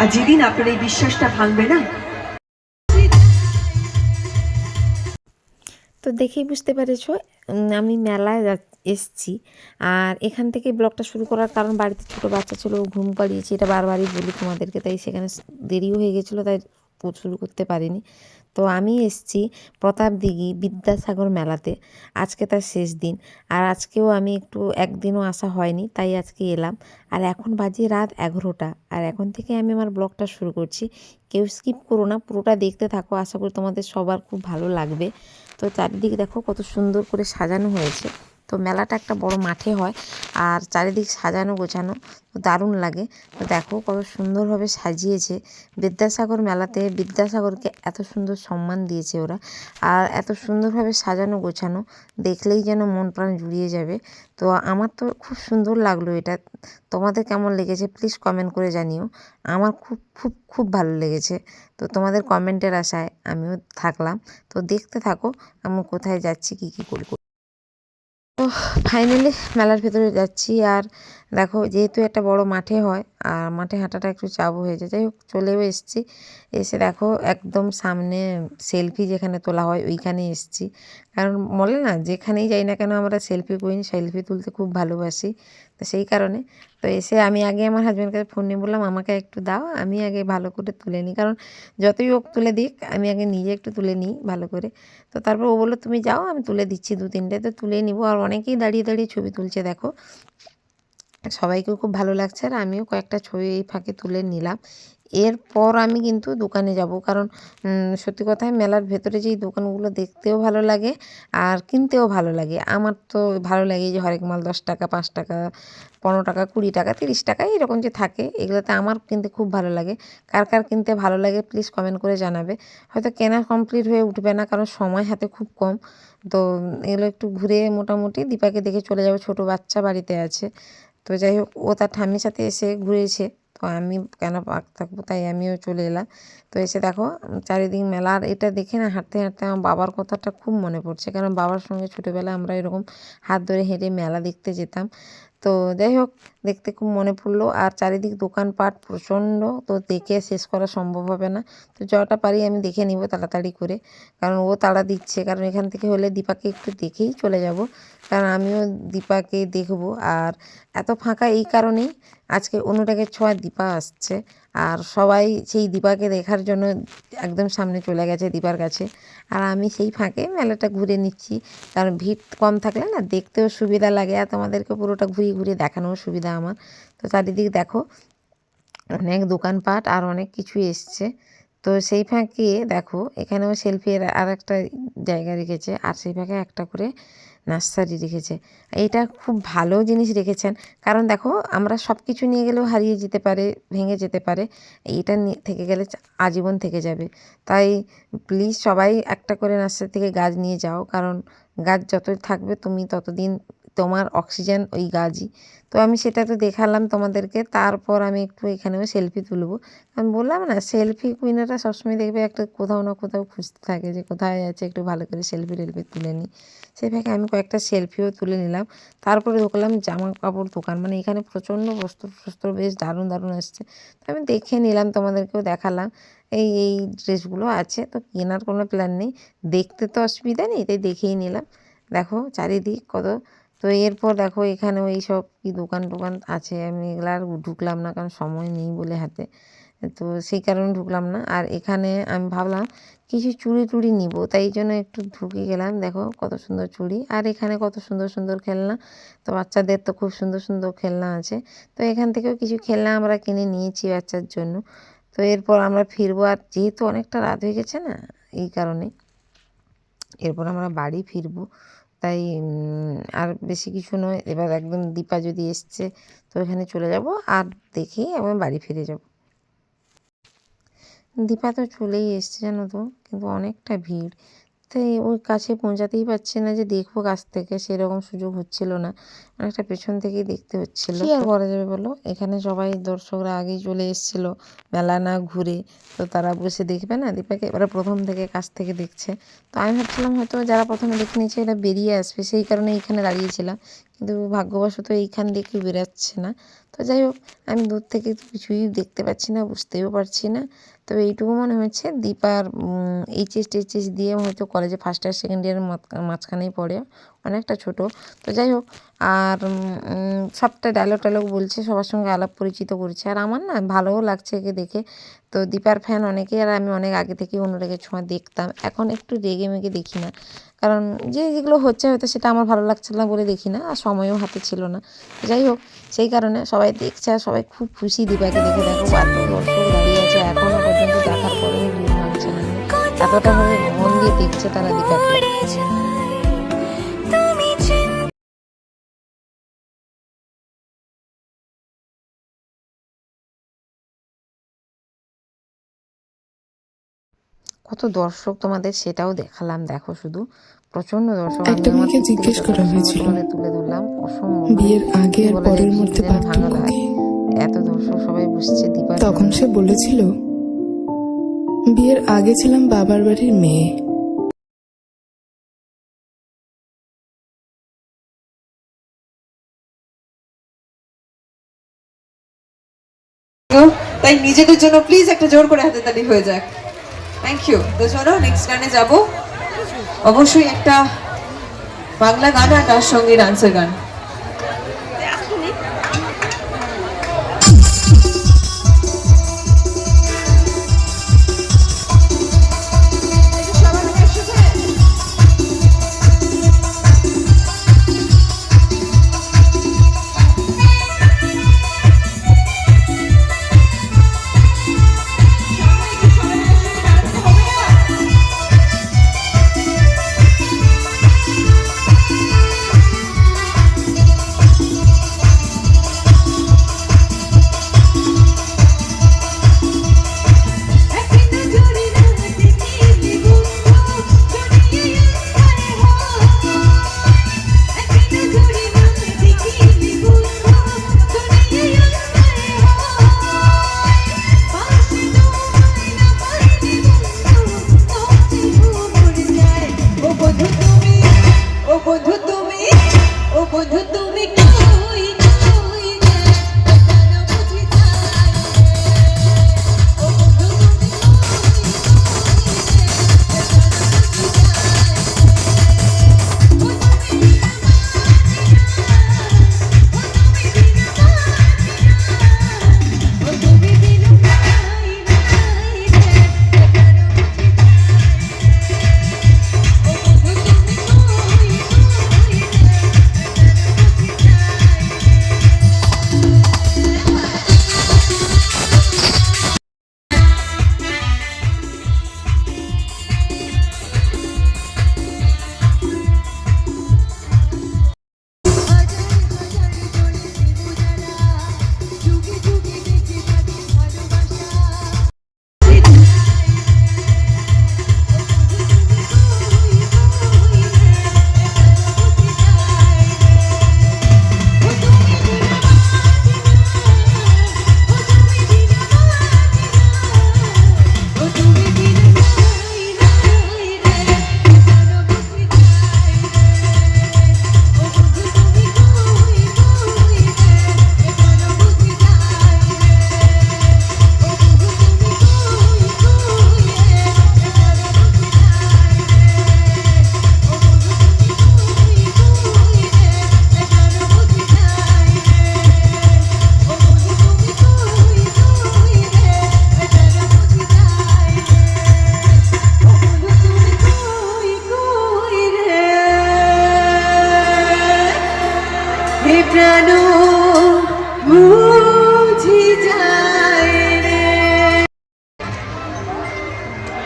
আর যেদিন আপনার এই বিশ্বাসটা ভাঙবে না? তো দেখেই বুঝতে পেরেছ আমি মেলায় এসছি। আর এখান থেকে ব্লগটা শুরু করার কারণ, বাড়িতে ছোটো বাচ্চা ছিল ঘুম পাড়িয়েছি, এটা বারবারই বলি তোমাদেরকে, তাই সেখানে দেরিও হয়ে গেছিল, তাই শুরু করতে পারিনি। তো আমি এসছি প্রতাপ দিঘি বিদ্যাসাগর মেলাতে। আজকে তার শেষ দিন। আর আজকেও আমি একটু, একদিনও আসা হয়নি, তাই আজকে এলাম। আর এখন বাজে রাত এগারোটা। আর এখন থেকে আমি আমার ব্লগটা শুরু করছি। কেউ স্কিপ করো না, পুরোটা দেখতে থাকো। আশা করি তোমাদের সবার খুব ভালো লাগবে। তো চারিদিকে দেখো কত সুন্দর করে সাজানো হয়েছে। তো মেলাটা একটা বড় মাঠে হয় আর চারিদিক সাজানো গোছানো দারুণ লাগে। তো দেখো কত সুন্দরভাবে সাজিয়েছে। বিদ্যাসাগর মেলাতে বিদ্যাসাগরকে এত সুন্দর সম্মান দিয়েছে ওরা। আর এত সুন্দরভাবে সাজানো গোছানো, দেখলেই যেন মন প্রাণ জুড়িয়ে যাবে। তো আমার তো খুব সুন্দর লাগল এটা। তোমাদের কেমন লেগেছে প্লিজ কমেন্ট করে জানিও। আমার খুব খুব খুব ভালো লেগেছে। তো তোমাদের কমেন্টের আশায় আমিও থাকলাম। তো দেখতে থাকো, আমি কোথায় যাচ্ছি, কী কী করব। তো ফাইনালি মেলার ভেতরে যাচ্ছি আর দেখো যেহেতু একটা বড় মাঠে হয়, আর মাঠে হাঁটাটা একটু চাপ হয়ে যায়। যাই হোক, চলেও এসছি। এসে দেখো একদম সামনে সেলফি যেখানে তোলা হয় ওইখানে এসেছি। কারণ বলে না, যেখানেই যাই না কেন আমরা সেলফি করি সেলফি তুলতে খুব ভালোবাসি। তো সেই কারণে তো এসে আমি আগে আমার হাজব্যান্ডকে ফোন নিয়ে বললাম, আমাকে একটু দাও, আমি আগে ভালো করে তুলে নিই। কারণ যতই হোক তুলে দিক, আমি আগে নিজে একটু তুলে নিই ভালো করে। তো তারপর ও বলল, তুমি যাও, আমি তুলে দিচ্ছি দু তিনটে তো তুলে নিবো। আর অনেকেই দাঁড়িয়ে দাঁড়িয়ে ছবি তুলছে, দেখো। সবাইকেও খুব ভালো লাগছে আর আমিও কয়েকটা ছবি এই ফাঁকে তুলে নিলাম। এরপর আমি কিন্তু দোকানে যাব কারণ সত্যি কথায় মেলার ভেতরে যেই দোকানগুলো দেখতেও ভালো লাগে আর কিনতেও ভালো লাগে। আমার তো ভালো লাগে যে হরেক মাল দশ টাকা, পাঁচ টাকা, পনেরো টাকা, কুড়ি টাকা, তিরিশ টাকা এরকম যে থাকে, এগুলোতে আমার কিনতে খুব ভালো লাগে। কার কার কিনতে ভালো লাগে প্লিজ কমেন্ট করে জানাবে। হয়তো কেনা কমপ্লিট হয়ে উঠবে না কারণ সময় হাতে খুব কম। তো এগুলো একটু ঘুরে মোটামুটি দীপাকে দেখে চলে যাব, ছোটো বাচ্চা বাড়িতে আছে। তো যাই হোক, ও তার ঠাম্মির সাথে এসে ঘুরেছে। তো আমি কেন পাক থাকব? তাই আমিও চলে এলাম। তো এসে দেখো চারিদিক মেলা। আর এটা দেখে না হাঁটতে হাঁটতে আমার বাবার কথাটা খুব মনে পড়ছে। কারণ বাবার সঙ্গে ছোটোবেলায় আমরা এরকম হাত ধরে হেঁটে মেলা দেখতে যেতাম। তো যাই হোক, দেখতে খুব মনে পড়ল। আর চারিদিক দোকানপাট প্রচণ্ড। তো দেখে শেষ করা সম্ভব হবে না। তো যটা পারি আমি দেখে নিব তাড়াতাড়ি করে। কারণ ও তাড়া দিচ্ছে। কারণ এখান থেকে হলে দীপাকে একটু দেখেই চলে যাব। কারণ আমিও দীপাকে দেখব। আর এত ফাঁকা এই কারণেই আজকে অনুরাগের ছোঁয়া দীপা আসছে। আর সবাই সেই দীপাকে দেখার জন্য একদম সামনে চলে গেছে দীপার কাছে। আর আমি সেই ফাঁকে মেলাটা ঘুরে নিচ্ছি। কারণ ভিড় কম থাকলে না দেখতেও সুবিধা লাগে আর তোমাদেরকে পুরোটা ঘুরিয়ে ঘুরিয়ে দেখানোও সুবিধা আমার। তো চারিদিক দেখো, অনেক দোকানপাট আর অনেক কিছু এসছে। তো সেই ফাঁকে দেখো, এখানেও সেলফির আর একটা জায়গা রেখেছে। আর সেই ফাঁকে একটা করে নার্সারি রেখেছে। এটা খুব ভালো জিনিস রেখেছেন। কারণ দেখো, আমরা সব কিছু নিয়ে গেলেও হারিয়ে যেতে পারে, ভেঙে যেতে পারে। এটা থেকে গেলে আজীবন থেকে যাবে। তাই প্লিজ সবাই একটা করে নার্সারি থেকে গাছ নিয়ে যাও। কারণ গাছ যতই থাকবে, তুমি ততদিন তোমার অক্সিজেন ওই গাছই। তো আমি সেটা তো দেখালাম তোমাদেরকে, তারপর আমি একটু এখানেও সেলফি তুলবো। আমি বললাম না সেলফি কুইনেরা সবসময় দেখবে একটা কোথাও না কোথাও খুঁজতে থাকে যে কোথায় আছে, একটু ভালো করে সেলফি টেলফি তুলে নিই। ফাঁকে আমি কয়েকটা সেলফিও তুলে নিলাম। তারপরে ঢুকলাম জামা কাপড় দোকান মানে এখানে প্রচণ্ড বস্ত্র টস্ত্র বেশ দারুণ দারুণ আসছে। তো আমি দেখে নিলাম, তোমাদেরকেও দেখালাম। এই এই ড্রেসগুলো আছে, তো কেনার কোনো প্ল্যান নেই। দেখতে তো অসুবিধা নেই, তাই দেখেই নিলাম। দেখো, চারিদিক কত তো এরপর দেখো এখানেও এই সব কি দোকান টোকান আছে, আমি এগুলো আর ঢুকলাম না কারণ সময় নেই বলে হাতে। তো সেই কারণে ঢুকলাম না। আর এখানে আমি ভাবলাম কিছু চুড়ি টুড়ি নিব, তাই জন্য একটু ঢুকে গেলাম। দেখো কত সুন্দর চুড়ি। আর এখানে কত সুন্দর সুন্দর খেলনা, তো বাচ্চাদের তো খুব সুন্দর সুন্দর খেলনা আছে। তো এখান থেকেও কিছু খেলনা আমরা কিনে নিয়েছি বাচ্চার জন্য। তো এরপর আমরা ফিরবো, আর যেহেতু অনেকটা রাত হয়ে গেছে না, এই কারণে। এরপর আমরা বাড়ি ফিরবো। তাই আর বেশি কিছু নয়। এবার একদম দীপা যদি এসছে, তো এখানে চলে যাব আর দেখেই আমি বাড়ি ফিরে যাব। দীপা তো চলেই এসছে জানো তো, কিন্তু অনেকটা ভিড়। তাই ওই কাছে পৌঁছাতেই পারছে না যে দেখব কাছ থেকে সেরকম সুযোগ হচ্ছিল না। অনেকটা পেছন থেকেই দেখতে হচ্ছিল। কি আর করা যাবে বলো? এখানে সবাই দর্শকরা আগেই চলে এসেছিল মেলা না ঘুরে। তো তারা বসে দেখবে না? দীপাকে ওরা প্রথম থেকে কাছ থেকে দেখছে। তো আমি ভাবছিলাম হয়তো যারা প্রথমে দেখে নিয়েছে এরা বেরিয়ে আসবে। সেই কারণে এইখানে দাঁড়িয়েছিলাম। কিন্তু ভাগ্যবশত এইখান দিয়ে কেউ বেরাচ্ছে না। তো যাই হোক, আমি দূর থেকে কিছুই দেখতে পাচ্ছি না, বুঝতেও পারছি না। তবে এইটুকু মনে হয়েছে দীপার এইচএস টেচএস দিয়ে হয়তো কলেজে ফার্স্ট ইয়ার সেকেন্ড ইয়ারের মাঝখানেই পড়ে। অনেকটা ছোট। তো যাই হোক আর সবটা ডায়লগ টায়লগ বলছে, সবার সঙ্গে আলাপ পরিচিত করছে। আর আমার না ভালোও লাগছে একে দেখে। তো দীপার ফ্যান অনেকেই আর আমি অনেক আগে থেকেই অনুরাগের ছোঁয়া দেখতাম। এখন একটু রেগে মেগে দেখি না। কারণ যে যেগুলো হচ্ছে হয়তো সেটা আমার ভালো লাগছিল না বলে দেখি না, আর সময়ও হাতে ছিল না। যাই হোক সেই কারণে সবাই দেখছে, আর সবাই খুব খুশি দীপাকে দেখে। দেখো দাঁড়িয়ে আছে এখনও পর্যন্ত দেখার পরেও ভিড় মানছে না। এতটা ভাবে মন দিয়ে দেখছে তারা দীপাকে। কত দর্শক তোমাদের সেটাও দেখালাম দেখো শুধু। প্রচণ্ড দর্শক একটা মেয়েকে জিজ্ঞেস করা হয়েছিল, তুলে ধরলাম। অসম্ভব। বিয়ের আগে আর পরের মধ্যে পার্থক্য কি? এত দর্শক সবাই বুঝছে দীপার তখন সে বলেছিল বিয়ের আগে ছিলাম বাবার বাড়ির মেয়ে। তাই নিজেদের জন্য প্লিজ একটা জোর করে হাতে তালি হয়ে যাক। থ্যাংক ইউ তো চলো নেক্সট গানে যাব। অবশ্যই একটা বাংলা গান আর তার সঙ্গে ডান্সের গান।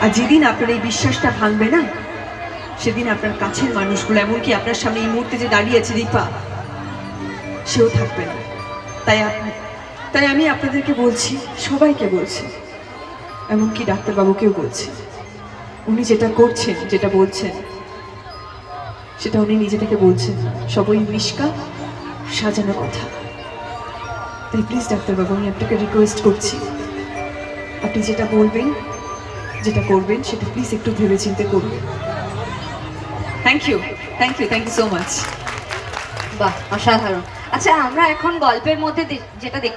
আর যেদিন আপনার এই বিশ্বাসটা ভাঙবে না, সেদিন আপনার কাছের মানুষগুলো, এমনকি আপনার সামনে এই মুহূর্তে যে দাঁড়িয়ে আছে দীপা, সেও থাকবে না। তাই আপনি তাই আমি আপনাদেরকে বলছি, সবাইকে বলছি, এমনকি ডাক্তারবাবুকেও বলছি, উনি যেটা করছেন, যেটা বলছেন, সেটা উনি নিজে থেকে বলছেন। সবই মিশকা সাজানো কথা। তাই প্লিজ ডাক্তারবাবু, আমি আপনাকে রিকোয়েস্ট করছি। আপনি যেটা বলবেন, যেটা করবেন, সেটা প্লিজ একটু ভেবে চিন্তে করবেন thank you thank you thank you so much বাহ, অসাধারণ। আচ্ছা আমরা এখন গল্পের মধ্যে যেটা দেখ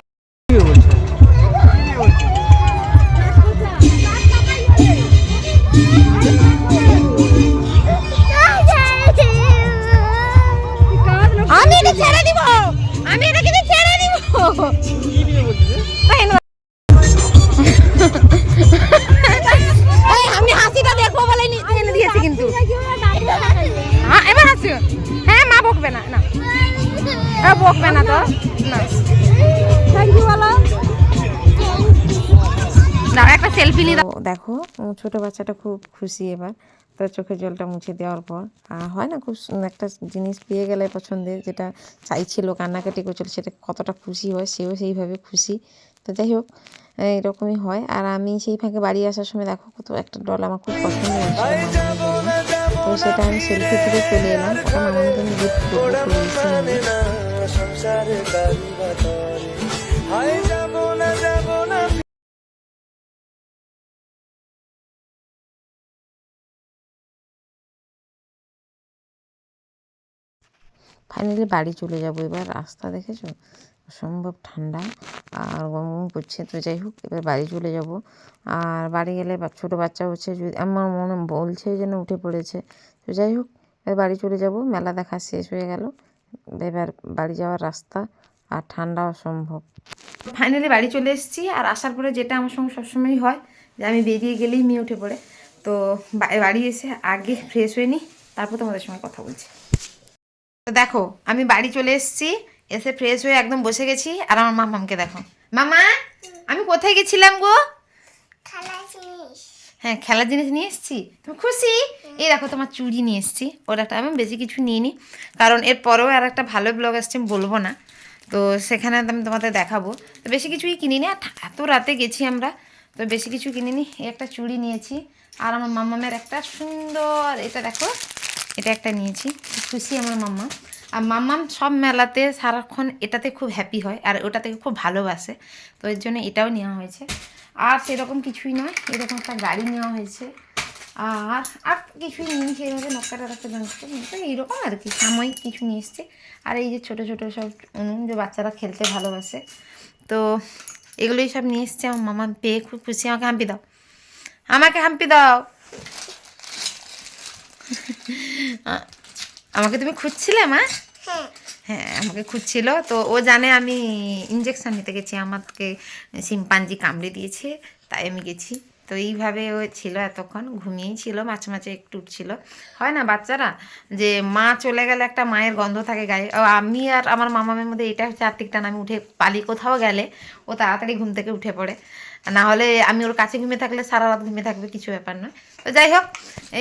এ, বকবে না তো? না। থ্যাংক ইউ বলো দাও একটা সেলফি নিয়ে দেখো ছোট বাচ্চাটা খুব খুশি এবার। তার চোখের জলটা মুছে দেওয়ার পর। আর হয় না খুব একটা জিনিস পেয়ে গেলে পছন্দের যেটা চাইছিল কান্নাকাটি করছিল সেটা কতটা খুশি হয় সেও সেইভাবে খুশি। তো যাই হোক এরকমই হয়। আর আমি সেই ফাঁকে বাড়ি আসার সময় দেখো কত একটা ডল আমার খুব পছন্দ হয়েছিল। তো সেটা আমি সেলফি থেকে চলে এলাম। ওটা গিফট করব তারি যাব না যাব না। ফাইনালি বাড়ি চলে যাব এবার, রাস্তা দেখেছ? অসম্ভব ঠান্ডা, আর গরম করছে। তো যাই হোক, এবার বাড়ি চলে যাব। আর বাড়ি গেলে ছোটো বাচ্চা হচ্ছে যদি আমার মনে বলছে যেন উঠে পড়েছে। তো যাই হোক, এবার বাড়ি চলে যাব। মেলা দেখা শেষ হয়ে গেল। এবার বাড়ি যাওয়ার রাস্তা আর ঠান্ডা অসম্ভব। ফাইনালি বাড়ি চলে এসেছি আর আসার পরে যেটা আমার সঙ্গে সবসময়ই হয় যে আমি বেরিয়ে গেলেই মেয়ে উঠে পড়ে। তো বাড়ি এসে আগে ফ্রেশ হয়ে নিই তারপর তোমাদের সঙ্গে কথা বলছি। তো দেখো আমি বাড়ি চলে এসেছি এসে ফ্রেশ হয়ে একদম বসে গেছি আর আমার মামামকে দেখো। মামা আমি কোথায় গেছিলাম গো? হ্যাঁ খেলার জিনিস নিয়ে এসেছি? তুমি খুশি? এই দেখো তোমার চুড়ি নিয়ে এসেছি। ওর একটা আমি বেশি কিছু নিইনি। কারণ এর পরেও আর একটা ভালো ব্লগ আসছে, আমি বলব না। তো সেখানে আমি তোমাদের দেখাবো। তো বেশি কিছুই কিনিনি। আর এত রাতে গেছি আমরা। তো বেশি কিছু কিনিনি। একটা চুড়ি নিয়েছি। আর আমার মামামের একটা সুন্দর, এটা দেখো। এটা একটা নিয়েছি। খুশি আমার মাম্মা। আর মাম্মাম সব মেলাতে সারাক্ষণ এটাতে খুব হ্যাপি হয় আর ওটা থেকে খুব ভালোবাসে। তো এর জন্য এটাও নেওয়া হয়েছে। আর সেরকম কিছুই নয়, এরকম একটা গাড়ি নেওয়া হয়েছে। আর আর কিছুই নিয়ে সেইভাবে নকশাটা রাখতে জানতে এইরকম আর কি, সাময়িক কিছু নিয়ে এসছে। আর এই যে ছোটো ছোটো সব উনুন যে বাচ্চারা খেলতে ভালোবাসে। তো এগুলোই সব নিয়ে এসছে, আমার মামা পেয়ে খুব খুশি, আমাকে হাম্পি দাও। আমাকে হাম্পি দাও। আমাকে তুমি খুঁজছিলে মা? হ্যাঁ। আমাকে খুঁজছিল। তো ও জানে আমি ইঞ্জেকশন নিতে গেছি। আমাকে শিম্পাঞ্জি কামড়ে দিয়েছে তাই আমি গেছি। তো এইভাবে ও ছিল এতক্ষণ ঘুমিয়েই ছিল মাঝে মাঝে একটু উঠছিল। হয় না বাচ্চারা? যে মা চলে গেলে একটা মায়ের গন্ধ থাকে গায়ে। ও আমি আর আমার মামামের মধ্যে এটা হচ্ছে আর্থিক টান। আমি উঠে পালি কোথাও গেলে ও তাড়াতাড়ি ঘুম থেকে উঠে পড়ে। না হলে আমি ওর কাছে ঘুমিয়ে থাকলে সারা রাত ঘুমিয়ে থাকবে, কিছু ব্যাপার নয়। তো যাই হোক,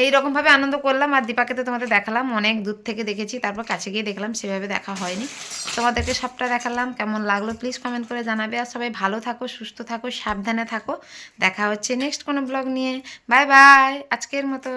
এইরকমভাবে আনন্দ করলাম আর দীপাকে তো তোমাদের দেখালাম, অনেক দূর থেকে দেখেছি, তারপর কাছে গিয়ে দেখলাম সেভাবে দেখা হয়নি। তোমাদেরকে সবটা দেখালাম, কেমন লাগল প্লিজ কমেন্ট করে জানাবে। আর সবাই ভালো থাকো, সুস্থ থাকো, সাবধানে থাকো। দেখা হচ্ছে নেক্সট কোনো ব্লগ নিয়ে। বাই বাই আজকের মতো।